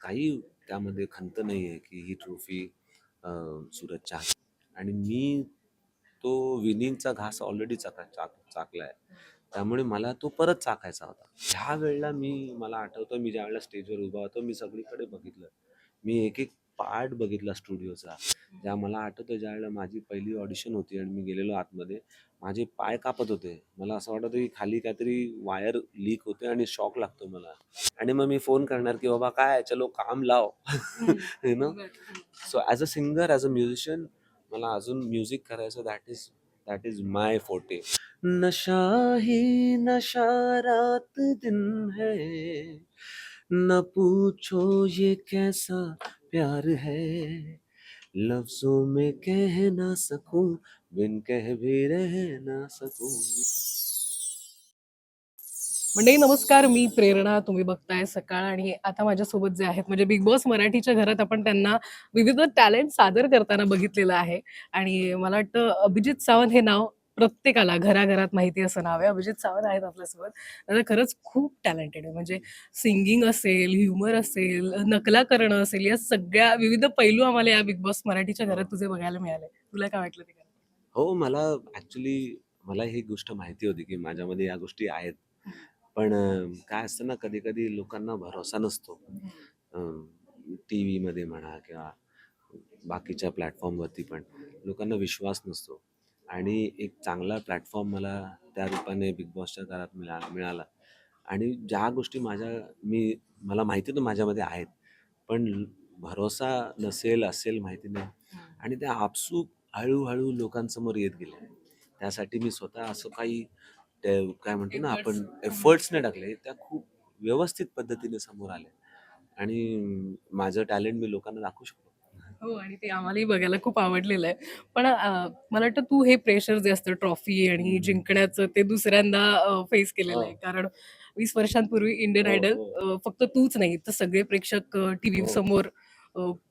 काही त्यामध्ये खंत नाही आहे की ही ट्रॉफी सूरजच्या आणि मी तो विनिंगचा घास ऑलरेडी चाका चाक चाकला आहे त्यामुळे मला तो परत चाकायचा होता. ह्या वेळेला मी मला आठवतं मी ज्या वेळेला स्टेजवर उभा होतो मी सगळीकडे बघितलं. मी एक एक पार्ट बघितला स्टुडिओचा ज्या मला आठवतं ज्या वेळेला माझी पहिली ऑडिशन होती आणि मी गेलेलो आतमध्ये माझे पाय कापत होते. मला असं वाटत की खाली काहीतरी वायर लीक होते आणि शॉक लागतो मला. आणि मग मी फोन करणार की बाबा काय चलो काम लाव. You know so as a singer as a musician मला अजून म्युझिक करायचं that is that is my forte नशा ही नशा रात दिन है. न पूछो ये कैसा प्यार है। लफ्जों में कह ना सकूं बिन कह भी रह ना सकूं। मंडळी नमस्कार मी प्रेरणा तुम्ही बघताय सकाळ आणि आता माझ्यासोबत जे आहेत म्हणजे बिग बॉस मराठीच्या घरात आपण त्यांना विविध टॅलेंट सादर करताना बघितलेलं आहे. आणि मला वाटतं अभिजित सावंत हे नाव प्रत्येकाला घराघरात माहिती असं नाव आहे. अभिजित सावंत आहेत आपल्यासोबत. दादा खरंच खूप टॅलेंटेड आहे. म्हणजे सिंगिंग असेल ह्युमर असेल नकला करणं असेल या सगळ्या विविध पैलू आम्हाला या बिग बॉस मराठीच्या घरात तुझे बघायला मिळाले. तुला काय वाटलं ते हो मला ऍक्च्युली मला ही गोष्ट माहिती होती की माझ्यामध्ये या गोष्टी आहेत. पण काय असतं ना कधी कधी लोकांना भरोसा नसतो. टी व्हीमध्ये म्हणा किंवा बाकीच्या प्लॅटफॉर्मवरती पण लोकांना विश्वास नसतो. आणि एक चांगला प्लॅटफॉर्म मला त्या रूपाने बिग बॉसच्या घरात मिळा मिळाला. आणि ज्या गोष्टी माझ्या मी मला माहिती होतं माझ्यामध्ये आहेत पण भरोसा नसेल असेल माहिती नाही. आणि त्या आपसूक हळूहळू लोकांसमोर येत गेल्या त्यासाठी मी स्वतः असं काही काय म्हणतो ना आपण Efforts. एफर्ट्स नाही टाकले त्या खूप व्यवस्थित पद्धतीने समोर आले. आणि माझं टॅलेंट मी लोकांना दाखवू शकतो. हो आणि ते आम्हालाही बघायला खूप आवडलेलं आहे पण अं, मला वाटतं तू हे प्रेशर जे असतं ट्रॉफी आणि. जिंकण्याचं ते दुसऱ्यांदा फेस केलेलं आहे हो. कारण वीस वर्षांपूर्वी इंडियन हो, आयडल हो. अं, फक्त तूच नाही तर सगळे प्रेक्षक टीव्ही हो. समोर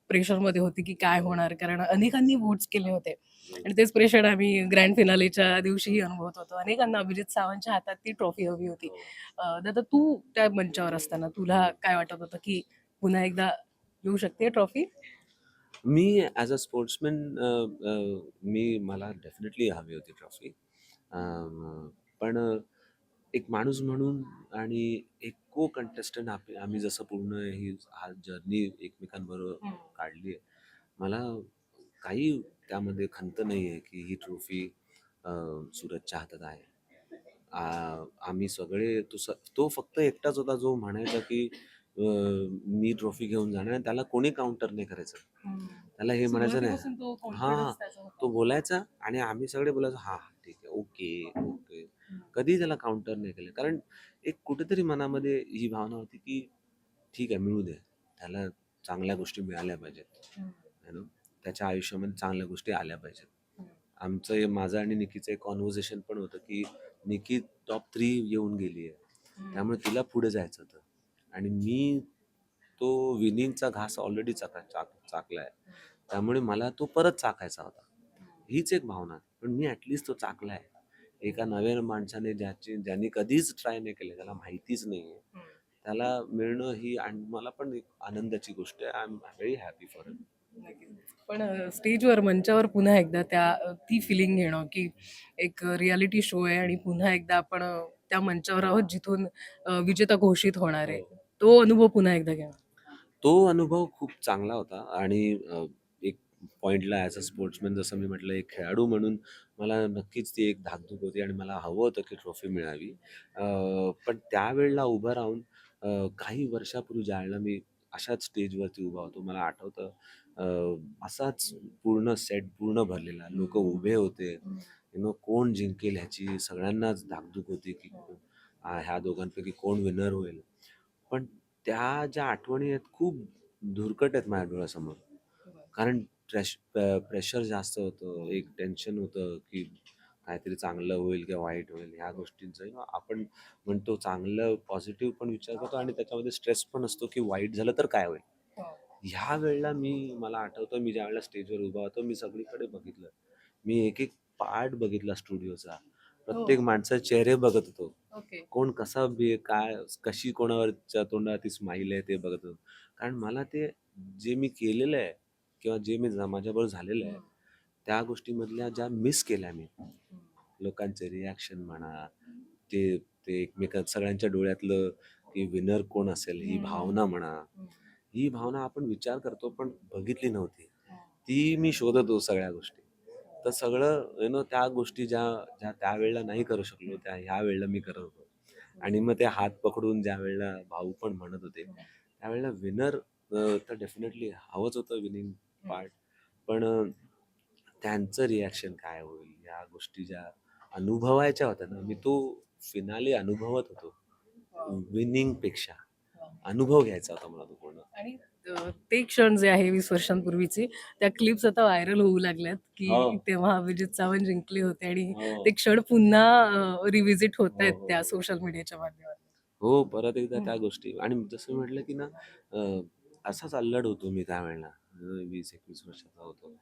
प्रेशरमध्ये होते की काय होणार कारण अनेकांनी वोट्स केले होते आणि तेच प्रेशर आम्ही ग्रँड फिनालेच्या दिवशीही अनुभवत होतो अनेकांना अभिजित सावंतच्या हातात ती ट्रॉफी हवी होती हो. अं, दादा तू त्या मंचावर असताना तुला काय वाटत होतं की पुन्हा एकदा येऊ शकते ट्रॉफी मी ॲज अ स्पोर्ट्समॅन मी मला डेफिनेटली हवी होती ट्रॉफी पण एक माणूस म्हणून आणि एक को कंटेस्टंट आम्ही जसं पूर्ण ही हा जर्नी एकमेकांबरोबर काढली आहे. मला काही त्यामध्ये खंत नाही आहे की ही ट्रॉफी सूरजच्या हातात आहे. आ- आम्ही सगळे तो स तो फक्त एकटाच होता जो म्हणायचा की मी ट्रॉफी घेऊन जाणार आणि त्याला कोणी काउंटर नाही करायचं. त्याला हे म्हणायचं नाही. हां. तो बोलायचा आणि आम्ही सगळे बोलायचो हा ठीक आहे ओके ओके. कधी त्याला काउंटर नाही केलं. कारण एक कुठेतरी मनामध्ये ही भावना होती की ठीक आहे मिळू दे. त्याला चांगल्या गोष्टी मिळाल्या पाहिजेत. त्याच्या आयुष्यामध्ये चांगल्या गोष्टी आल्या पाहिजेत. आमचं हे- माझं आणि निकीचं एक कॉन्व्हर्सेशन पण होतं की निकी टॉप थ्री येऊन गेली आहे त्यामुळे तिला पुढे जायचं होतं. आणि मी तो विनिंगचा घास ऑलरेडी चाका चाक चाकला आहे त्यामुळे मला तो परत चाकायचा होता. हीच एक भावना. पण मी ॲटलिस्ट तो चाकला आहे एका नव्या माणसाने ज्याची ज्यांनी कधीच ट्राय नाही केलं त्याला माहितीच नाही आहे. त्याला मिळणं ही आणि मला पण एक आनंदाची गोष्ट आहे. I am very happy for नक्कीच. पण स्टेजवर मंचावर पुन्हा एकदा त्या ती फिलिंग घेणं की एक रियालिटी शो आहे आणि पुन्हा एकदा आपण त्या मंचावर आहोत जिथून विजेता घोषित होणार आहे. तो अनुभव पुन्हा एकदा घ्या. तो अनुभव खूप चांगला होता आणि अ, एक पॉइंटला ॲज अ स्पोर्ट्समॅन जसं मी म्हटलं एक खेळाडू म्हणून मला नक्कीच ती एक धाकधूक होती आणि मला हवं होतं की ट्रॉफी मिळावी. अ, पण त्यावेळेला उभं राहून अ, काही वर्षापूर्वी ज्यावेळेला मी अशाच स्टेजवरती उभा होतो. मला आठवतं अ, असाच पूर्ण सेट पूर्ण भरलेला. लोक उभे होते. यु नो कोण जिंकेल ह्याची सगळ्यांनाच धाकधूक होती की ह्या दोघांपैकी कोण विनर होईल? पण त्या ज्या आठवणी आहेत खूप धुरकट आहेत माझ्या डोळ्यासमोर. कारण प्रेश प्रेशर जास्त होतं एक टेन्शन होतं की काहीतरी चांगलं होईल किंवा वाईट होईल ह्या गोष्टींचं. किंवा आपण म्हणतो चांगलं पॉझिटिव्ह पण विचार करतो आणि त्याच्यामध्ये स्ट्रेस पण असतो की वाईट झालं तर काय होईल. ह्या वेळेला मी मला आठवतं मी ज्या वेळेला स्टेजवर उभा होतो मी सगळीकडे बघितलं. मी एक एक पार्ट बघितला स्टुडिओचा. प्रत्येक हो. माणसाचे चेहरे बघत होतो. ओके. कोण कसा बी काय कशी कोणावरच्या तोंडावरती स्माईल आहे ते बघत होतो. कारण मला ते जे मी केलेलं आहे किंवा जे मी जा- माझ्याबरोबर झालेलं आहे त्या गोष्टीमधल्या ज्या मिस केल्या मी लोकांचे रिॲक्शन म्हणा ते ते एकमेकात सगळ्यांच्या डोळ्यातलं की विनर कोण असेल ही हम्म. भावना म्हणा ही भावना आपण विचार करतो पण बघितली नव्हती. ती मी शोधत होतो सगळ्या गोष्टी. तर सगळं यु नो त्या गोष्टी ज्या ज्या त्यावेळेला नाही करू शकलो त्या ह्या वेळेला मी करत होतो. आणि मग ते हात पकडून ज्या वेळेला भाऊ पण म्हणत होते त्यावेळेला विनर तर डेफिनेटली हवंच होतं विनिंग पार्ट पण त्यांचं रिॲक्शन काय होईल? या गोष्टी ज्या अनुभवायच्या होत्या ना मी तो फिनाले अनुभवत होतो. विनिंगपेक्षा. अनुभव घ्यायचा होता मला तो पूर्ण. ते क्षण जे आहे वीस वर्षांपूर्वीचे त्या क्लिप्स आता व्हायरल होऊ लागल्यात की हो. तेव्हा अभिजित सावंत जिंकले होते आणि हो. ते क्षण पुन्हा रिव्हिजिट होत आहेत हो, हो, त्या. सोशल मीडियाच्या माध्यमातून हो परत एकदा त्या. गोष्टी आणि जसं म्हटलं की ना अं, असाच अल्लड होतो मी त्यावेळेला अं, वीस एकवीस वर्षाचा होतो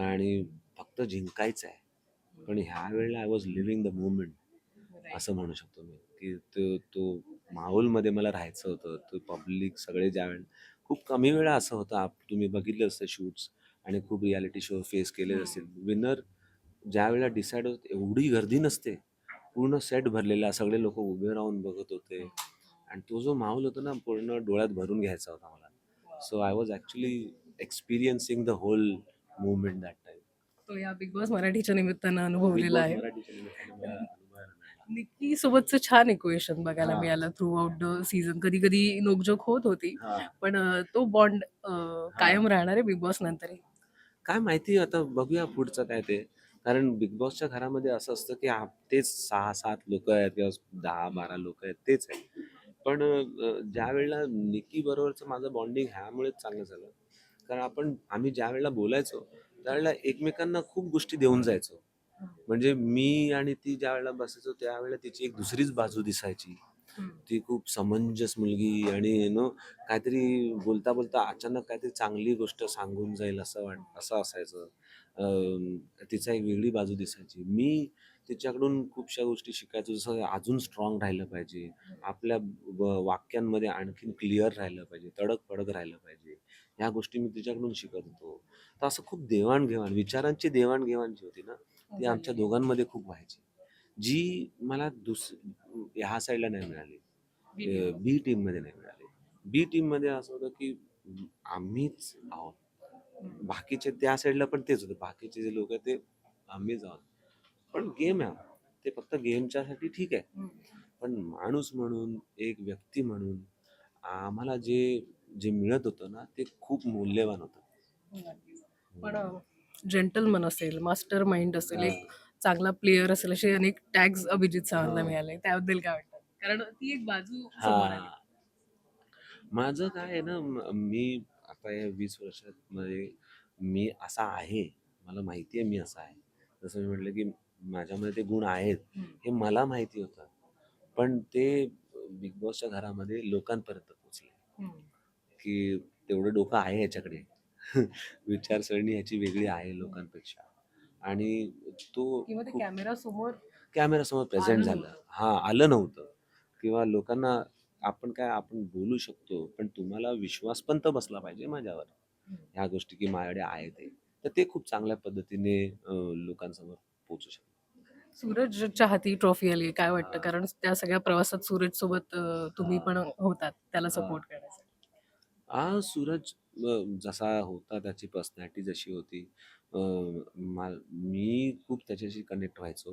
आणि फक्त जिंकायचं आहे पण ह्या वेळेला I was living the movement असं म्हणू शकतो मी की तो तो माहोलमध्ये मला राहायचं होतं तो पब्लिक सगळे ज्या वेळेला खूप कमी वेळा असं होतं आप तुम्ही बघितलं असतं शूट्स आणि खूप रियालिटी शो फेस केले. असतील. विनर ज्या वेळेला डिसाईड होत एवढी गर्दी नसते. पूर्ण सेट भरलेला सगळे लोक उभे राहून बघत होते. आणि तो जो माहोल होता ना पूर्ण डोळ्यात भरून घ्यायचा होता मला. So I was actually experiencing the whole movement that time तो या बिग बॉस मराठीच्या निमित्तानं अनुभवलेला आहे. निक्की सोबतचं छान इक्वेशन बघायला हा. मिळालं थ्रू आउट द सीझन कधी कधी नोकझोक होत होती पण अ, तो बॉन्ड कायम राहणार आहे बिग बॉस नंतरही. काय माहिती आता बघूया पुढचं काय ते. कारण बिग बॉसच्या घरामध्ये असं असतं की आप- तेच सहा सात लोक आहेत किंवा दहा बारा लोक आहेत तेच आहेत. पण अं, ज्या वेळेला निकी बरोबरचं माझं बॉन्डिंग ह्यामुळेच चांगलं झालं. कारण आपण आम्ही ज्या वेळेला बोलायचो त्यावेळेला एकमेकांना खूप गोष्टी देऊन जायचो. म्हणजे मी आणि ती ज्या वेळेला बसायचो त्यावेळेला तिची एक दुसरीच बाजू दिसायची. ती खूप समंजस मुलगी आणि नो काहीतरी बोलता बोलता अचानक काहीतरी चांगली गोष्ट सांगून जाईल असं वाट असं असायचं. तिचा एक वेगळी बाजू दिसायची. मी तिच्याकडून खूपशा गोष्टी शिकायचो जसं अजून स्ट्रॉंग राहिलं पाहिजे. आपल्या वाक्यांमध्ये आणखीन क्लिअर राहिलं पाहिजे तडक फडक राहिलं पाहिजे. ह्या गोष्टी मी तिच्याकडून शिकत होतो. तर असं खूप देवाणघेवाण विचारांची देवाणघेवाण जी होती ना ती आमच्या दोघांमध्ये खूप व्हायची. जी मला दुस ह्या साईडला नाही मिळाली. बी टीममध्ये नाही मिळाली. बी टीममध्ये असं होतं की आम्हीच आहोत. बाकीचे त्या साईडला पण तेच होतं. बाकीचे जे लोक आहेत ते आम्हीच आहोत. पण गेम आहे. हा. ते फक्त गेमच्या साठी ठीक आहे. पण माणूस म्हणून एक व्यक्ती म्हणून आम्हाला जे जे मिळत होतं ना ते खूप मूल्यवान होतं पण जेंटलमन असेल मास्टर माइंड असेल एक. चांगला प्लेअर असेल असे अनेक टॅग्स अभिजित सावंतला हा. मिळाले त्याबद्दल काय वाटतं कारण ती एक बाजू माझं काय आहे ना म- आता या वीस वर्षात मध्ये मी असा आहे मला माहिती आहे मी असा आहे जसं मी म्हटलं की माझ्यामध्ये ते गुण आहेत. हे मला माहिती होतं पण ते बिग बॉसच्या घरामध्ये लोकांपर्यंत पोचले. की तेवढं डोकं आहे याच्याकडे विचारसरणी ह्याची वेगळी आहे लोकांपेक्षा. आणि तो ते खूप कॅमेरा समोर प्रेझेंट झालं. हा आलं नव्हतं. किंवा लोकांना आपण काय आपण बोलू शकतो पण तुम्हाला विश्वास पण तर बसला पाहिजे माझ्यावर. ह्या गोष्टी की माझ्याकडे आहे ते. तर ते खूप चांगल्या पद्धतीने लोकांसमोर पोहोचू शकतो. सूरजच्या हाती ट्रॉफी आली काय वाटतं. कारण त्या सगळ्या प्रवासात सूरज सोबत तुम्ही. पण होतात त्याला. सपोर्ट करण्यासाठी. हा सूरज अं, जसा होता त्याची पर्सनॅलिटी जशी होती. अं, मा- मी खूप त्याच्याशी कनेक्ट व्हायचो.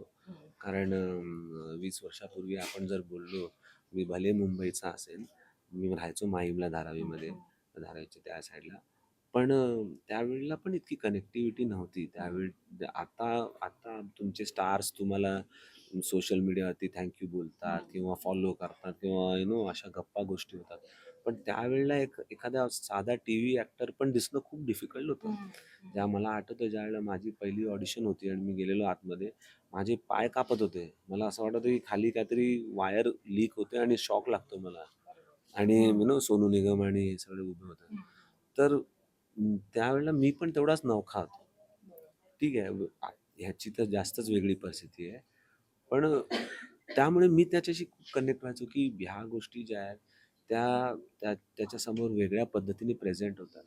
कारण अं, वीस वर्षापूर्वी आपण जर बोललो मी भले मुंबईचा असेल मी राहायचो माहीमला धारावीमध्ये धारावीच्या त्या साईडला पण अं, त्यावेळेला पण इतकी कनेक्टिव्हिटी नव्हती. त्यावेळी आता आता तुमचे स्टार्स तुम्हाला सोशल मीडियावरती थँक्यू बोलतात हम्म. किंवा फॉलो करतात किंवा यु नो अशा गप्पा गोष्टी होतात. पण त्यावेळेला एक एखादा साधा टी व्ही ॲक्टर पण दिसणं खूप डिफिकल्ट होतं. ज्या मला आठवतं ज्यावेळेला माझी पहिली ऑडिशन होती आणि मी गेलेलो आतमध्ये माझे पाय कापत होते. मला असं वाटत की खाली काहीतरी वायर लीक होते आणि शॉक लागतो मला. आणि यु नो सोनू निगम आणि हे सगळे उभे होते. तर त्यावेळेला मी पण तेवढाच नवखा होतो. ठीक आहे ह्याची तर जास्तच वेगळी परिस्थिती आहे. पण त्यामुळे मी त्याच्याशी खूप कनेक्ट व्हायचो की ह्या गोष्टी ज्या आहेत त्या त्या त्याच्यासमोर वेगळ्या पद्धतीने प्रेझेंट होतात.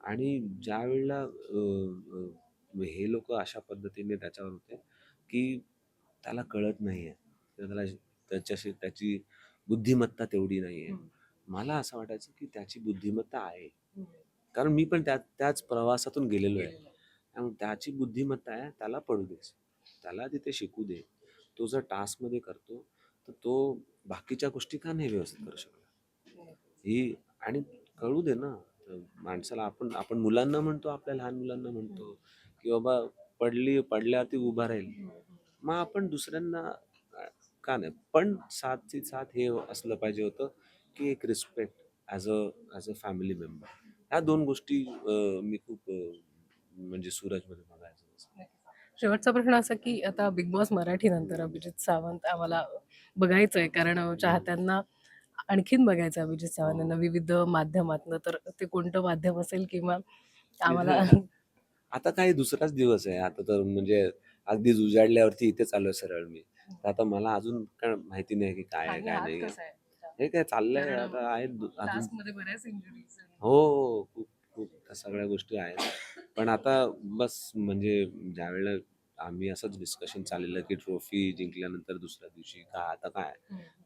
आणि ज्या वेळेला हे लोक अशा पद्धतीने त्याच्यावर होते की त्याला कळत नाहीये. किंवा त्याला त्याच्याशी त्याची बुद्धिमत्ता तेवढी नाहीये. हम्म. मला असं वाटायचं की त्याची बुद्धिमत्ता आहे. कारण मी पण त्या त्याच प्रवासातून गेलेलो आहे. त्यामुळे त्याची बुद्धिमत्ता आहे त्याला पडू दे. त्याला तिथे शिकू दे. तो जर टास्कमध्ये करतो तर तो बाकीच्या गोष्टी का नाही व्यवस्थित करू शकला ही आणि कळू दे ना. तर माणसाला आपण आपण मुलांना म्हणतो आपल्या लहान मुलांना म्हणतो की बाबा पडली पडल्यावरती उभा राहील. मग आपण दुसऱ्यांना का नाही पण साथची साथ हे असलं पाहिजे होतं की एक respect as a as a family member ह्या दोन गोष्टी मी खूप म्हणजे सूरजमध्ये बघायचं. शेवटचा प्रश्न असा की आता बिग बॉस मराठी नंतर अभिजित सावंत आम्हाला बघायचंय. कारण चाहत्यांना आणखीन बघायचं अभिजित सावंत यांना विविध माध्यमातनं तर ते कोणतं माध्यम असेल किंवा आम्हाला आता काही दुसराच दिवस आहे. आता तर म्हणजे अगदीच उजाडल्यावरती इथे चालू सरळ मी. तर आता मला अजून काय माहिती नाही की काय आहे काय नाही. आहे? हे काय चाललंय आता आहेत दु- अजून टास्कमध्ये बऱ्याच इंजुरीज हो हो खूप खूप त्या सगळ्या गोष्टी आहेत. पण आता बस म्हणजे ज्या वेळेला आम्ही असंच डिस्कशन चाललेलं की ट्रॉफी जिंकल्यानंतर दुसऱ्या दिवशी काय आता काय?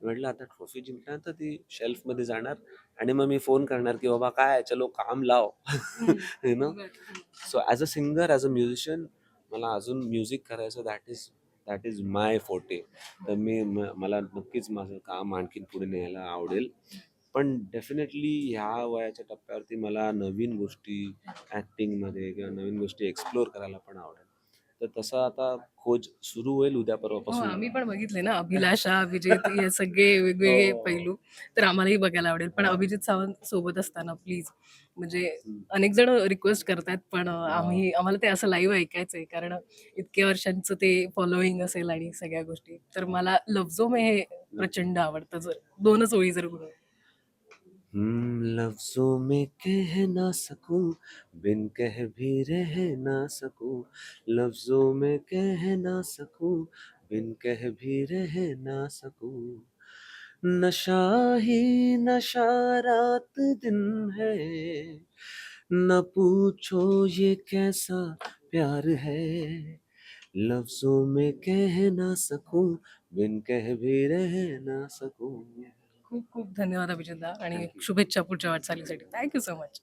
म्हटलं आता ट्रॉफी जिंकल्यानंतर ती शेल्फमध्ये जाणार आणि मग मी फोन करणार की बाबा काय चलो काम लाव. You know so as a singer as a musician मला अजून म्युझिक करायचं that is that is my forte तर मी म- मला नक्कीच माझं काम आणखीन पुढे न्यायला आवडेल. पण डेफिनेटली ह्या वयाच्या टप्प्यावरती मला नवीन गोष्टी ॲक्टिंगमध्ये किंवा नवीन गोष्टी एक्सप्लोअर करायला पण आवडेल. तर तसं आता खोज सुरू होईल उद्या हो परवापासून आम्ही पण बघितले ना अभिलाषा अभिजित हे सगळे वेगवेगळे हो. पैलू. तर आम्हालाही बघायला आवडेल. पण अभिजित सावंत सोबत असताना प्लीज म्हणजे. अनेक जण रिक्वेस्ट करतात पण आम्ही आम्हाला ते असं लाईव्ह ऐकायचंय. कारण इतक्या वर्षांचं ते फॉलोईंग असेल आणि सगळ्या गोष्टी. तर मला लफ्जो में हे प्रचंड आवडतं. जर दोनच ओळी जर हम्म, लफ्जों में कह ना सकूँ, बिन कह भी रह ना सकूँ। लफ्जों में कह ना सकूँ, बिन कह भी रह ना सकूँ। नशा ही नशा रात दिन है, न पूछो ये कैसा प्यार है। लफ्जों में कह ना सकूँ, बिन कह भी रह ना सकूँ। खूप खूप धन्यवाद अभिजितदा आणि. शुभेच्छा पुढच्या वाटचालीसाठी थँक्यू सो मच